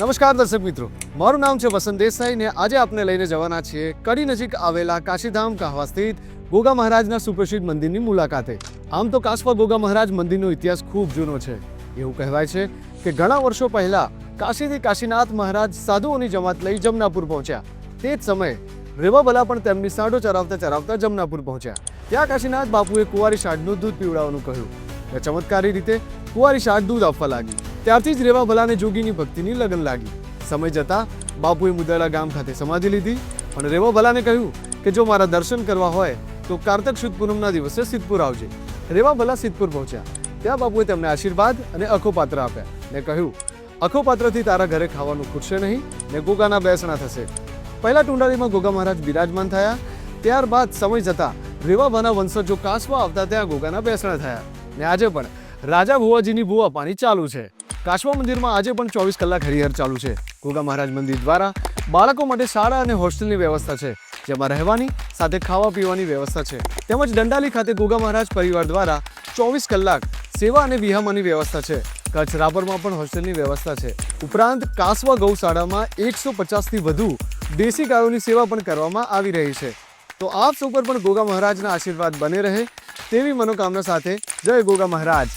નમસ્કાર દર્શક મિત્રો. મારું નામ છે વસંત દેસાઈ ને આજે આપને લઈને જવાના છીએ કડી નજીક આવેલા કાશીધામ કાહવા સ્થિત ગોગા મહારાજના સુપ્રસિદ્ધ મંદિરની મુલાકાતે. આમ તો કાસવા ગોગા મહારાજ મંદિરનો ઇતિહાસ ખૂબ જૂનો છે. એવું કહેવાય છે કે ઘણા વર્ષો પહેલા કાશીથી કાશીનાથ મહારાજ સાધુઓની જમાત લઈ જમનાપુર પહોંચ્યા. તે જ સમયે રેવાબલા પણ તેમની સાંડો ચરાવતા ચરાવતા જમનાપુર પહોંચ્યા. ત્યાં કાશીનાથ બાપુએ કુંવારી શાળનું દૂધ પીવડાવવાનું કહ્યું. તે ચમત્કારી રીતે કુંવારી શાળ દૂધ આપવા લાગી ત્યારથી જ રેવા ભલાને જોગીની ભક્તિની લગન લાગી. સમય જતાં બાપુએ મુદાળા ગામ ખાતે સમાધિ લીધી પણ રેવાભલાને કહ્યું કે જો મારા દર્શન કરવા હોય તો કારતક શુદ્ધ પૂનમના દિવસે સિદ્ધપુર આવજે. રેવા ભલા સિદ્ધપુર પહોંચ્યા. ત્યાં બાપુએ તેમને આશીર્વાદ અને અખોપાત્ર આપ્યા. ને કહ્યું, અખોપાત્રથી તારા ઘરે ખાવાનું ખૂટશે નહીં, ને ગોગાના બેસણા થશે. પહેલા ટુંડાળીમાં ગોગા મહારાજ બિરાજમાન થયા. ત્યારબાદ સમય જતાં રેવાભાના વંશજો કાસવા આવતા ત્યાં ગોગાના બેસણા થયા. ને આજે પણ રાજા ભુવાજીની ભૂવા પાણી ચાલુ છે. કાશવા મંદિરમાં આજે પણ ચોવીસ કલાક હરિહર ચાલુ છે. ગોગા મહારાજ મંદિર દ્વારા બાળકો માટે શાળા અને હોસ્ટેલની વ્યવસ્થા છે, જેમાં રહેવાની સાથે ખાવા પીવાની વ્યવસ્થા છે. તેમજ દંડાલી ખાતે ગોગા મહારાજ પરિવાર દ્વારા ચોવીસ કલાક સેવા અને વિહામાની વ્યવસ્થા છે. કચ્છ રાપરમાં પણ હોસ્ટેલની વ્યવસ્થા છે. ઉપરાંત કાસવા ગૌશાળામાં એકસો પચાસથી વધુ દેશી ગાયોની સેવા પણ કરવામાં આવી રહી છે. તો આપ સૌ પર પણ ગોગા મહારાજના આશીર્વાદ બને રહે તેવી મનોકામના સાથે જય ગોગા મહારાજ.